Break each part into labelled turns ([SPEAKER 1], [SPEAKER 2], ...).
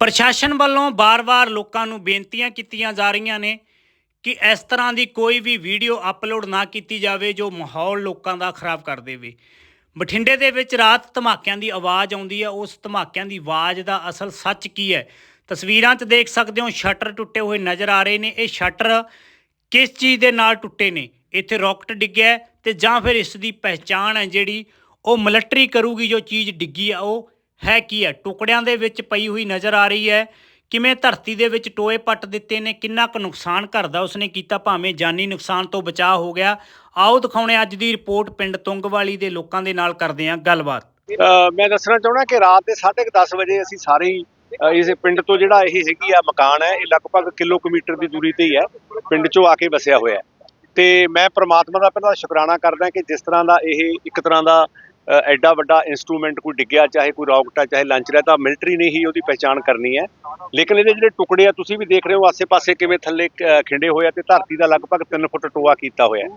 [SPEAKER 1] ਪ੍ਰਸ਼ਾਸਨ ਵੱਲੋਂ ਬਾਰ-ਬਾਰ ਲੋਕਾਂ ਨੂੰ ਬੇਨਤੀਆਂ ਕੀਤੀਆਂ ਜਾ ਰਹੀਆਂ ਨੇ ਕਿ ਇਸ ਤਰ੍ਹਾਂ ਦੀ ਕੋਈ ਵੀ ਵੀਡੀਓ ਅਪਲੋਡ ਨਾ ਕੀਤੀ ਜਾਵੇ ਜੋ ਮਾਹੌਲ ਲੋਕਾਂ ਦਾ ਖਰਾਬ ਕਰ ਦੇਵੇ। ਬਠਿੰਡੇ ਦੇ ਵਿੱਚ ਰਾਤ ਧਮਾਕਿਆਂ ਦੀ ਆਵਾਜ਼ ਆਉਂਦੀ ਹੈ। ਉਸ ਧਮਾਕਿਆਂ ਦੀ ਆਵਾਜ਼ ਦਾ ਅਸਲ ਸੱਚ ਕੀ ਹੈ? ਤਸਵੀਰਾਂ 'ਚ ਦੇਖ ਸਕਦੇ ਹੋ, ਸ਼ਟਰ ਟੁੱਟੇ ਹੋਏ ਨਜ਼ਰ ਆ ਰਹੇ ਨੇ। ਇਹ ਸ਼ਟਰ ਕਿਸ ਚੀਜ਼ ਦੇ ਨਾਲ ਟੁੱਟੇ ਨੇ? ਇੱਥੇ ਰਾਕਟ ਡਿੱਗਿਆ ਹੈ ਤੇ ਜਾਂ ਫਿਰ ਇਸ ਦੀ ਪਹਿਚਾਣ ਹੈ ਜਿਹੜੀ ਉਹ ਮਿਲਟਰੀ ਕਰੂਗੀ, ਜੋ ਚੀਜ਼ ਡਿੱਗੀ ਆ, ਉਹ ਹੈ ਕੀ ਹੈ? ਟੁਕੜਿਆਂ ਦੇ ਵਿੱਚ ਪਈ ਹੋਈ ਨਜ਼ਰ ਆ ਰਹੀ ਹੈ। ਕਿਵੇਂ ਧਰਤੀ ਦੇ ਵਿੱਚ ਟੋਏ ਪੱਟ ਦਿੱਤੇ ਨੇ? ਕਿੰਨਾ ਕੁ ਨੁਕਸਾਨ ਕਰਦਾ ਉਸਨੇ ਕੀਤਾ? ਭਾਵੇਂ ਜਾਨੀ ਨੁਕਸਾਨ ਤੋਂ ਬਚਾਅ ਹੋ ਗਿਆ। ਆਓ ਦਿਖਾਉਣੇ ਅੱਜ ਦੀ ਰਿਪੋਰਟ ਪਿੰਡ ਤੁੰਗਵਾਲੀ ਦੇ ਲੋਕਾਂ ਦੇ ਨਾਲ ਕਰਦੇ ਹਾਂ ਗੱਲਬਾਤ।
[SPEAKER 2] ਮੈਂ ਦੱਸਣਾ ਚਾਹਣਾ ਕਿ ਰਾਤ ਦੇ 10:30 ਵਜੇ ਅਸੀਂ ਸਾਰੇ ਹੀ ਇਸ ਪਿੰਡ ਤੋਂ ਜਿਹੜਾ ਇਹ ਹੈਗੀ ਆ ਮਕਾਨ ਹੈ, ਇਹ ਲਗਭਗ ਕਿਲੋਮੀਟਰ ਦੀ ਦੂਰੀ ਤੇ ਹੀ ਹੈ। ਪਿੰਡ ਚੋਂ ਆ ਕੇ ਵਸਿਆ ਹੋਇਆ ਤੇ ਮੈਂ ਪ੍ਰਮਾਤਮਾ ਦਾ ਪਹਿਲਾਂ ਸ਼ੁਕਰਾਨਾ ਕਰਦਾ ਕਿ ਜਿਸ ਤਰ੍ਹਾਂ ਦਾ ਇਹ ਇੱਕ ਤਰ੍ਹਾਂ ਦਾ ਐਡਾ ਵੱਡਾ ਇਨਸਟਰੂਮੈਂਟ ਕੋਈ ਡਿੱਗਿਆ, ਚਾਹੇ ਕੋਈ ਰੌਕਟ ਆ, ਚਾਹੇ ਲਾਂਚਰ ਹੈ ਤਾਂ ਮਿਲਟਰੀ ਨੇ ਹੀ ਉਹਦੀ ਪਹਿਚਾਣ ਕਰਨੀ ਹੈ। ਲੇਕਿਨ ਇਹਦੇ ਜਿਹੜੇ ਟੁਕੜੇ ਆ, ਤੁਸੀਂ ਵੀ ਦੇਖ ਰਹੇ ਹੋ ਆਸੇ-ਪਾਸੇ ਕਿਵੇਂ ਥੱਲੇ ਖਿੰਡੇ ਹੋਏ ਆ ਤੇ ਧਰਤੀ ਦਾ ਲਗਭਗ 3 ਫੁੱਟ ਟੋਆ ਕੀਤਾ ਹੋਇਆ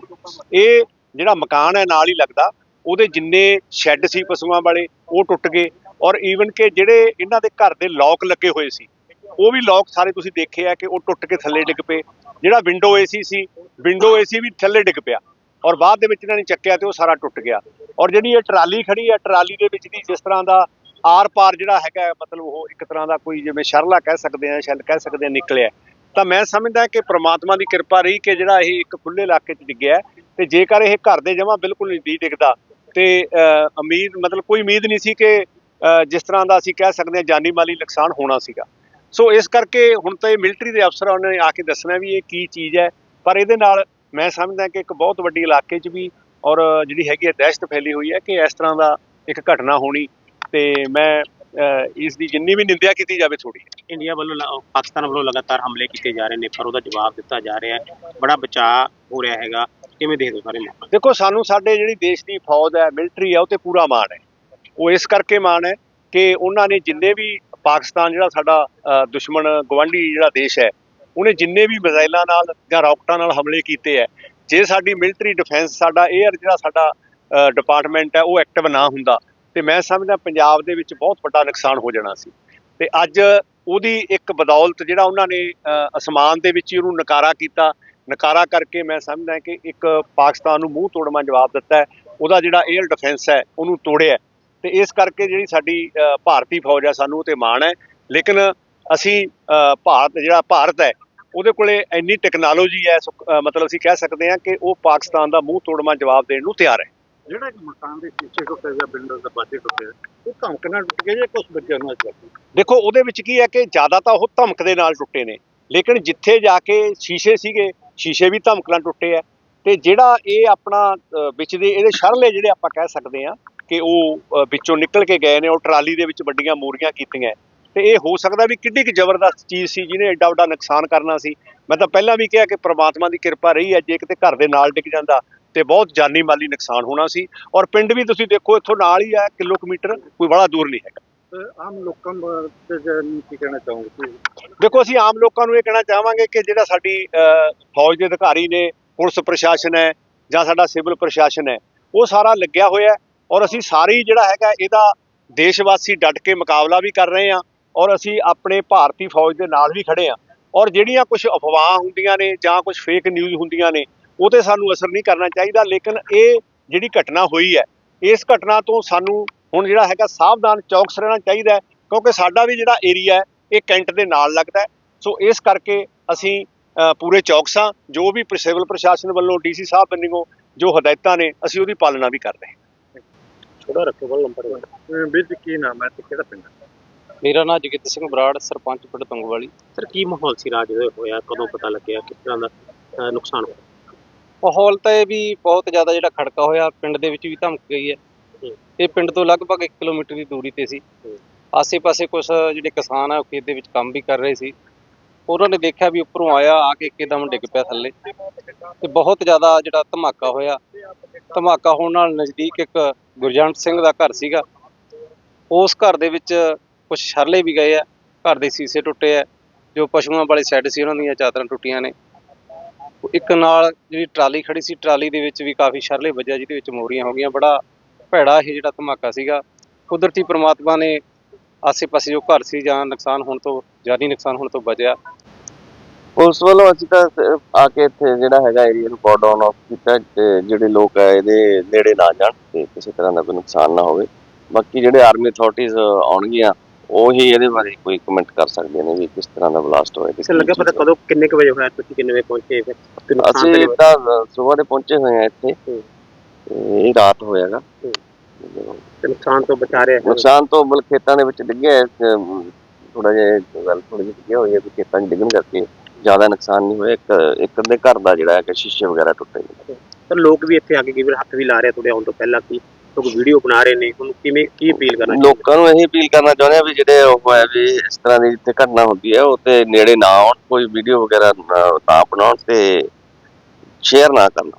[SPEAKER 2] ਇਹ ਜਿਹੜਾ ਮਕਾਨ ਹੈ, ਨਾਲ ਹੀ ਲੱਗਦਾ, ਉਹਦੇ ਜਿੰਨੇ ਸ਼ੈੱਡ ਸੀ ਪਸ਼ੂਆਂ ਵਾਲੇ, ਉਹ ਟੁੱਟ ਗਏ। ਔਰ ਈਵਨ ਕਿ ਜਿਹੜੇ ਇਹਨਾਂ ਦੇ ਘਰ ਦੇ ਲੋਕ ਲੱਗੇ ਹੋਏ ਸੀ, ਉਹ ਵੀ ਲੋਕ ਸਾਰੇ ਤੁਸੀਂ ਦੇਖੇ ਆ ਕਿ ਉਹ ਟੁੱਟ ਕੇ ਥੱਲੇ ਡਿੱਗ ਪਏ। ਜਿਹੜਾ ਵਿੰਡੋ ਏਸੀ ਸੀ ਵਿੰਡੋ ਏਸੀ ਵੀ ਥੱਲੇ ਡਿੱਗ ਪਿਆ। ਔਰ ਬਾਅਦ ਦੇ ਵਿੱਚ ਇਹਨਾਂ ਨੇ ਚੱਕਿਆ ਤੇ ਉਹ ਸਾਰਾ ਟੁੱਟ ਗਿਆ। ਔਰ ਜਿਹੜੀ ਇਹ ਟਰਾਲੀ ਖੜੀ ਹੈ ਟਰਾਲੀ ਦੇ ਵਿੱਚ ਦੀ ਜਿਸ ਤਰ੍ਹਾਂ ਦਾ ਆਰ ਪਾਰ ਜਿਹੜਾ ਹੈਗਾ ਮਤਲਬ ਉਹ ਇੱਕ ਤਰ੍ਹਾਂ ਦਾ ਕੋਈ ਜਿਵੇਂ ਸ਼ਰਲਾ ਕਹਿ ਸਕਦੇ ਆ ਸ਼ੈਲ ਕਹਿ ਸਕਦੇ ਆ ਨਿਕਲਿਆ ਤਾਂ ਮੈਂ ਸਮਝਦਾ ਕਿ ਪ੍ਰਮਾਤਮਾ ਦੀ ਕਿਰਪਾ ਰਹੀ ਕਿ ਜਿਹੜਾ ਇਹ ਇੱਕ ਖੁੱਲੇ ਇਲਾਕੇ 'ਚ ਡਿੱਗਿਆ ਤੇ ਜੇਕਰ ਇਹ ਘਰ ਦੇ ਜਮਾ ਬਿਲਕੁਲ ਨਹੀਂ ਡਿੱਗਦਾ ਤੇ ਅ, ਉਮੀਦ ਮਤਲਬ ਕੋਈ ਉਮੀਦ ਨਹੀਂ ਸੀ ਕਿ ਅ, ਜਿਸ ਤਰ੍ਹਾਂ ਦਾ ਅਸੀਂ ਕਹਿ ਸਕਦੇ ਹਾਂ ਜਾਨੀ ਮਾਲੀ ਨੁਕਸਾਨ ਹੋਣਾ ਸੀਗਾ। ਸੋ ਇਸ ਕਰਕੇ ਹੁਣ ਤਾਂ ਇਹ ਮਿਲਟਰੀ ਦੇ ਅਫਸਰ ਉਹਨਾਂ ਨੇ ਆ ਕੇ ਦੱਸਣਾ ਵੀ ਇਹ ਕੀ ਚੀਜ਼ ਹੈ ਪਰ ਇਹਦੇ ਨਾਲ ਮੈਂ ਸਮਝਦਾ ਕਿ ਇੱਕ ਬਹੁਤ ਵੱਡੀ ਇਲਾਕੇ 'ਚ ਵੀ ਔਰ ਜਿਹੜੀ ਹੈਗੀ ਹੈ ਦਹਿਸ਼ਤ ਫੈਲੀ ਹੋਈ ਹੈ ਕਿ ਇਸ ਤਰ੍ਹਾਂ ਦਾ ਇੱਕ ਘਟਨਾ ਹੋਣੀ ਤੇ ਮੈਂ ਇਸ ਦੀ ਜਿੰਨੀ ਵੀ ਨਿੰਦਿਆ ਕੀਤੀ ਜਾਵੇ ਥੋੜੀ
[SPEAKER 3] ਇੰਡੀਆ ਵੱਲੋਂ ਪਾਕਿਸਤਾਨ ਵੱਲੋਂ ਲਗਾਤਾਰ ਹਮਲੇ ਕੀਤੇ ਜਾ ਰਹੇ ਨੇ ਪਰ ਉਹਦਾ ਜਵਾਬ ਦਿੱਤਾ ਜਾ ਰਿਹਾ ਹੈ। ਬੜਾ ਬਚਾਅ ਹੋ ਰਿਹਾ ਹੈਗਾ। ਕਿਵੇਂ ਦੇਖਦੇ ਹੋ ਸਾਰੇ
[SPEAKER 2] ਦੇਖੋ ਸਾਨੂੰ ਸਾਡੇ ਜਿਹੜੀ ਦੇਸ਼ ਦੀ ਫੌਜ ਹੈ ਮਿਲਟਰੀ ਹੈ ਉਹ ਤੇ ਪੂਰਾ ਮਾਣ ਹੈ। ਉਹ ਇਸ ਕਰਕੇ ਮਾਣ ਹੈ ਕਿ ਉਹਨਾਂ ਨੇ ਜਿੰਨੇ ਵੀ ਪਾਕਿਸਤਾਨ ਜਿਹੜਾ ਸਾਡਾ ਦੁਸ਼ਮਣ ਗਵਾਂਢੀ ਜਿਹੜਾ ਦੇਸ਼ ਹੈ ਉਹਨੇ ਜਿੰਨੇ ਵੀ ਮਿਜ਼ਾਈਲਾਂ ਨਾਲ ਜਾਂ ਰਾਕਟਾਂ ਨਾਲ ਹਮਲੇ ਕੀਤੇ ਹੈ ਜੇ ਸਾਡੀ ਮਿਲਟਰੀ ਡਿਫੈਂਸ ਸਾਡਾ 에ਅਰ ਜਿਹੜਾ ਸਾਡਾ ਡਿਪਾਰਟਮੈਂਟ ਹੈ, ਉਹ ਐਕਟਿਵ ਨਾ ਹੁੰਦਾ, ਤੇ ਮੈਂ ਸਮਝਦਾ ਪੰਜਾਬ ਦੇ ਵਿੱਚ ਬਹੁਤ ਵੱਡਾ ਨੁਕਸਾਨ ਹੋ ਜਾਣਾ ਸੀ ਤੇ ਅੱਜ ਉਹਦੀ ਇੱਕ ਬਦੌਲਤ ਜਿਹੜਾ ਉਹਨਾਂ ਨੇ ਅਸਮਾਨ ਦੇ ਵਿੱਚ ਹੀ ਉਹਨੂੰ ਨਕਾਰਾ ਕੀਤਾ, ਨਕਾਰਾ ਕਰਕੇ ਮੈਂ ਸਮਝਦਾ ਕਿ ਇੱਕ ਪਾਕਿਸਤਾਨ ਨੂੰ ਮੂੰਹ ਤੋੜਵਾਂ ਜਵਾਬ ਦਿੱਤਾ ਉਹਦਾ ਜਿਹੜਾ 에ਅਰ ਡਿਫੈਂਸ ਹੈ, ਉਹਨੂੰ ਤੋੜਿਆ ਹੈ। ਤੇ ਇਸ ਕਰਕੇ ਜਿਹੜੀ ਸਾਡੀ ਭਾਰਤੀ ਫੌਜ ਹੈ, ਸਾਨੂੰ ਉਹ ਤੇ ਮਾਣ ਹੈ ਲੇਕਿਨ ਅਸੀਂ ਭਾਰਤ, ਜਿਹੜਾ ਭਾਰਤ ਹੈ ਉਹਦੇ ਕੋਲੇ ਇੰਨੀ ਟੈਕਨੋਲੋਜੀ ਹੈ ਮਤਲਬ ਅਸੀਂ ਕਹਿ ਸਕਦੇ ਹਾਂ ਕਿ ਉਹ ਪਾਕਿਸਤਾਨ ਦਾ ਮੂੰਹ ਤੋੜਵਾਂ ਜਵਾਬ ਦੇਣ ਨੂੰ ਤਿਆਰ ਹੈ।
[SPEAKER 4] ਜਿਹੜਾ ਇੱਕ ਮਕਾਨ ਦੇ ਸ਼ੀਸ਼ੇ ਟੁੱਟੇ ਜਾਂ ਵਿੰਡੋ ਦਾ ਬਾਜੇ ਟੁੱਟੇ ਉਹ ਧਮਕ ਨਾਲ ਟੁੱਟ ਗਏ ਜਾਂ ਕੁਝ ਬੱਚਿਆਂ ਨੂੰ ਅੱਜ
[SPEAKER 2] ਦੇਖੋ ਉਹਦੇ ਵਿੱਚ ਕੀ ਹੈ ਕਿ ਜ਼ਿਆਦਾ ਤਾਂ ਉਹ ਧਮਕ ਦੇ ਨਾਲ ਟੁੱਟੇ ਨੇ ਲੇਕਿਨ ਜਿੱਥੇ ਜਾ ਕੇ ਸ਼ੀਸ਼ੇ ਸੀਗੇ ਸ਼ੀਸ਼ੇ ਵੀ ਧਮਕ ਨਾਲ ਟੁੱਟੇ ਆ ਤੇ ਜਿਹੜਾ ਇਹ ਆਪਣਾ ਵਿੱਚ ਦੇ ਇਹਦੇ ਸ਼ਰਲੇ ਜਿਹੜੇ ਆਪਾਂ ਕਹਿ ਸਕਦੇ ਆ ਕਿ ਉਹ ਵਿੱਚੋਂ ਨਿਕਲ ਕੇ ਗਏ ਨੇ ਉਹ ਟਰਾਲੀ ਦੇ ਵਿੱਚ ਵੱਡੀਆਂ ਮੂਰੀਆਂ ਕੀਤੀਆਂ। ਤੇ ਇਹ ਹੋ ਸਕਦਾ ਵੀ ਕਿੱਡੀ ਕਿ ਜ਼ਬਰਦਸਤ ਚੀਜ਼ ਸੀ ਜਿਹਨੇ ਐਡਾ ਵੱਡਾ ਨੁਕਸਾਨ ਕਰਨਾ ਸੀ। ਮੈਂ ਤਾਂ ਪਹਿਲਾਂ ਵੀ ਕਿਹਾ ਕਿ ਪ੍ਰਮਾਤਮਾ ਦੀ ਕਿਰਪਾ ਰਹੀ ਹੈ ਜੇ ਕਿਤੇ ਘਰ ਦੇ ਨਾਲ ਡਿੱਗ ਜਾਂਦਾ ਤੇ ਬਹੁਤ ਜਾਨੀ ਮਾਲੀ ਨੁਕਸਾਨ ਹੋਣਾ ਸੀ। ਔਰ ਪਿੰਡ ਵੀ ਤੁਸੀਂ ਦੇਖੋ ਇੱਥੋਂ ਨਾਲ ਹੀ ਆ ਕਿਲੋਮੀਟਰ ਕੋਈ ਬੜਾ ਦੂਰ ਨਹੀਂ ਹੈਗਾ।
[SPEAKER 4] ਆਮ ਲੋਕਾਂ ਤੇ ਕੀ ਕਹਿਣਾ ਚਾਹੋਗੇ?
[SPEAKER 2] ਦੇਖੋ ਅਸੀਂ ਆਮ ਲੋਕਾਂ ਨੂੰ ਇਹ ਕਹਿਣਾ ਚਾਹਾਂਗੇ ਕਿ ਜਿਹੜਾ ਸਾਡੀ ਫੌਜ ਦੇ ਅਧਿਕਾਰੀ ਨੇ ਪੁਲਿਸ ਪ੍ਰਸ਼ਾਸਨ ਹੈ ਜਾਂ ਸਾਡਾ ਸਿਵਲ ਪ੍ਰਸ਼ਾਸਨ ਹੈ ਉਹ ਸਾਰਾ ਲੱਗਿਆ ਹੋਇਆ ਔਰ ਅਸੀਂ ਸਾਰੇ ਜਿਹੜਾ ਹੈਗਾ ਇਹਦਾ ਦੇਸ਼ ਵਾਸੀ ਡਟ ਕੇ ਮੁਕਾਬਲਾ ਵੀ ਕਰ ਰਹੇ ਹਾਂ। ਔਰ ਅਸੀਂ ਆਪਣੇ ਭਾਰਤੀ ਫੌਜ ਦੇ ਨਾਲ ਵੀ ਖੜੇ ਹਾਂ। ਔਰ ਜਿਹੜੀਆਂ ਕੁਝ ਅਫਵਾਹ ਹੁੰਦੀਆਂ ਨੇ ਜਾਂ ਕੁਝ ਫੇਕ ਨਿਊਜ਼ ਹੁੰਦੀਆਂ ਨੇ ਉਹ ਤੇ ਸਾਨੂੰ ਅਸਰ ਨਹੀਂ ਕਰਨਾ ਚਾਹੀਦਾ। ਲੇਕਿਨ ਇਹ ਜਿਹੜੀ ਘਟਨਾ ਹੋਈ ਹੈ ਇਸ ਘਟਨਾ ਤੋਂ ਸਾਨੂੰ ਹੁਣ ਜਿਹੜਾ ਹੈਗਾ ਸਾਵਧਾਨ ਚੌਕਸ ਰਹਿਣਾ ਚਾਹੀਦਾ ਕਿਉਂਕਿ ਸਾਡਾ ਵੀ ਜਿਹੜਾ ਏਰੀਆ ਹੈ ਇਹ ਕੈਂਟ ਦੇ ਨਾਲ ਲੱਗਦਾ ਸੋ ਇਸ ਕਰਕੇ ਅਸੀਂ ਪੂਰੇ ਚੌਕਸਾਂ ਜੋ ਵੀ ਸਿਵਲ ਪ੍ਰਸ਼ਾਸਨ ਵੱਲੋਂ ਡੀਸੀ ਸਾਹਿਬ ਬੰਨਿਓ ਜੋ ਹਦਾਇਤਾਂ ਨੇ ਅਸੀਂ ਉਹਦੀ ਪਾਲਣਾ ਵੀ ਕਰ ਰਹੇ ਹਾਂ।
[SPEAKER 3] ਥੋੜਾ ਰੱਖੋ ਬਲ ਨੰਬਰ।
[SPEAKER 4] ਅਹ ਵੀਰ ਜੀ ਕੀ ਨਾਮ ਹੈ ਤੇ ਕਿਹੜਾ ਪਿੰਡ ਹੈ?
[SPEAKER 5] ਮੇਰਾ ਨਾਮ ਜਗਿੱਤ ਸਿੰਘ ਬਰਾੜ ਸਰਪੰਚ ਪਿੰਡ ਤੁੰਗਵਾਲੀ।
[SPEAKER 3] ਸਰ ਕੀ ਮਾਹੌਲ ਸੀ ਰਾਜ ਇਹ ਹੋਇਆ? ਕਦੋਂ ਪਤਾ ਲੱਗਿਆ ਕਿਸ ਤਰ੍ਹਾਂ ਦਾ ਨੁਕਸਾਨ ਹੋਇਆ?
[SPEAKER 5] ਮਾਹੌਲ ਤਾਂ ਇਹ ਵੀ ਬਹੁਤ ਜ਼ਿਆਦਾ ਜਿਹੜਾ ਖੜਕਾ ਹੋਇਆ ਪਿੰਡ ਦੇ ਵਿੱਚ ਵੀ ਧਮਕ ਗਈ ਹੈ। ਇਹ ਪਿੰਡ ਤੋਂ ਲਗਭਗ 1 ਕਿਲੋਮੀਟਰ ਦੀ ਦੂਰੀ ਤੇ ਸੀ। ਆਸੇ-ਪਾਸੇ ਕੁਝ ਜਿਹੜੇ ਕਿਸਾਨ ਆ ਉਹ ਖੇਤ ਦੇ ਵਿੱਚ ਕੰਮ ਵੀ ਕਰ ਰਹੇ ਸੀ। ਉਹਨਾਂ ਨੇ ਦੇਖਿਆ ਵੀ ਉੱਪਰੋਂ ਆਇਆ ਆ ਕੇ ਇੱਕਦਮ ਡਿੱਗ ਪਿਆ ਥੱਲੇ। ਤੇ ਬਹੁਤ ਜ਼ਿਆਦਾ ਜਿਹੜਾ ਧਮਾਕਾ ਹੋਇਆ। ਧਮਾਕਾ ਹੋਣ ਨਾਲ ਨਜ਼ਦੀਕ ਇੱਕ ਗੁਰਜੰਟ ਸਿੰਘ ਦਾ ਘਰ ਸੀਗਾ। ਉਸ ਘਰ ਦੇ ਵਿੱਚ ਕੁਝ ਸ਼ਰਲੇ ਵੀ ਗਏ ਆ, ਘਰ ਦੇ ਸੀਸੇ ਟੁੱਟੇ ਆ, ਜੋ ਪਸ਼ੂਆਂ ਵਾਲੇ ਸ਼ੈੱਡ ਸੀ ਉਹਨਾਂ ਦੀਆਂ ਚਾਦਰਾਂ ਟੁੱਟੀਆਂ ਨੇ। ਇੱਕ ਨਾਲ ਜਿਹੜੀ ਟਰਾਲੀ ਖੜੀ ਸੀ, ਟਰਾਲੀ ਦੇ ਵਿੱਚ ਵੀ ਕਾਫੀ ਸ਼ਰਲੇ ਵੱਜਿਆ, ਜਿਹਦੇ ਵਿੱਚ ਮੋਰੀਆਂ ਹੋ ਗਈਆਂ। ਬੜਾ ਭੈੜਾ ਇਹ ਜਿਹੜਾ ਧਮਾਕਾ ਸੀਗਾ। ਕੁਦਰਤੀ ਪ੍ਰਮਾਤਮਾ ਨੇ ਆਸੇ-ਪਾਸੇ ਜੋ ਘਰ ਸੀ, ਜਾਂ ਨੁਕਸਾਨ ਹੋਣ ਤੋਂ, ਜਾਨੀ ਨੁਕਸਾਨ ਹੋਣ ਤੋਂ ਬਚਿਆ।
[SPEAKER 6] ਪੁਲਿਸ ਵੱਲੋਂ ਅਸੀਂ ਤਾਂ ਆ ਕੇ ਇੱਥੇ ਜਿਹੜਾ ਹੈਗਾ ਏਰੀਆ ਨੂੰ ਕਾਰਡ ਆਫ ਕੀਤਾ, ਤੇ ਜਿਹੜੇ ਲੋਕ ਆ, ਇਹਦੇ ਨੇੜੇ ਨਾ ਜਾਣ, ਤੇ ਕਿਸੇ ਤਰ੍ਹਾਂ ਦਾ ਕੋਈ ਨੁਕਸਾਨ ਨਾ ਹੋਵੇ। ਬਾਕੀ ਜਿਹੜੇ ਆਰਮੀ ਅਥਾਰਟੀਜ਼ ਆਉਣਗੀਆਂ ਉਹ ਇਹਦੇ ਬਾਰੇ ਕੋਈ ਕਮੈਂਟ ਕਰ ਸਕਦੇ ਨੇ ਵੀ ਕਿਸ ਤਰ੍ਹਾਂ ਦਾ ਬਲਾਸਟ ਹੋਇਆ ਤੇ
[SPEAKER 3] ਕਿਸੇ ਲੱਗਾ ਪਤਾ ਕਦੋਂ ਕਿੰਨੇ ਕੁ ਵਜੇ ਹੋਇਆ ਤੁਸੀਂ ਕਿੰਨੇ ਵਜੇ ਪਹੁੰਚੇ ਫਿਰ ਤੇ ਨੁਕਸਾਨ
[SPEAKER 6] ਅਸੀਂ ਤਾਂ ਸਵੇਰ ਦੇ ਪਹੁੰਚੇ ਹੋਏ ਆ ਇੱਥੇ। ਤੇ ਇਹ ਰਾਤ ਹੋਇਆਗਾ।
[SPEAKER 3] ਤੇ ਨੁਕਸਾਨ ਤੋਂ ਬਚਾ ਰਿਹਾ
[SPEAKER 6] ਨੁਕਸਾਨ ਤੋਂ ਬਲ ਖੇਤਾਂ ਦੇ ਵਿੱਚ ਡਿੱਗਿਆ ਥੋੜਾ ਜਿਹਾ ਗੱਲ ਥੋੜੀ ਜਿਹੀ ਡਿੱਗਿਆ ਹੋਈ ਹੈ ਵੀ ਖੇਤਾਂ 'ਚ ਡਿੱਗਣ ਕਰਕੇ ਜ਼ਿਆਦਾ ਨੁਕਸਾਨ ਨਹੀਂ ਹੋਇਆ। ਇੱਕ ਇੱਕ ਅੱਧੇ ਘਰ ਦਾ ਜਿਹੜਾ ਹੈ ਕਿ ਸ਼ੀਸ਼ੇ ਵਗੈਰਾ ਟੁੱਟੇ ਨੇ।
[SPEAKER 3] ਪਰ ਲੋਕ ਵੀ ਇੱਥੇ ਆ ਕੇ ਕਈ ਵਾਰ ਹੱਥ ਵੀ ਲਾ ਰਹੇ ਤੁਹਾਡੇ ਆਉਣ ਤੋਂ ਪਹਿਲਾਂ ਕੀ ਲੋਕ ਵੀਡੀਓ ਬਣਾ ਰਹੇ ਨੇ, ਉਹਨੂੰ ਕਿਵੇਂ, ਕੀ ਅਪੀਲ ਕਰਨਾ ਚਾਹੁੰਦੇ
[SPEAKER 6] ਲੋਕਾਂ ਨੂੰ ਇਹੀ ਅਪੀਲ ਕਰਨਾ ਚਾਹੁੰਦੇ ਆ ਵੀ ਜਿਹੜੇ ਉਹ ਹੈ ਵੀ ਇਸ ਤਰ੍ਹਾਂ ਦੀ ਜਿੱਥੇ ਘਟਨਾ ਹੁੰਦੀ ਹੈ, ਉਹ ਤੇ ਨੇੜੇ ਨਾ ਆਉਣ, ਕੋਈ ਵੀਡੀਓ ਵਗੈਰਾ ਨਾ ਨਾ ਬਣਾਉਣ ਤੇ ਸ਼ੇਅਰ ਨਾ ਕਰਨ।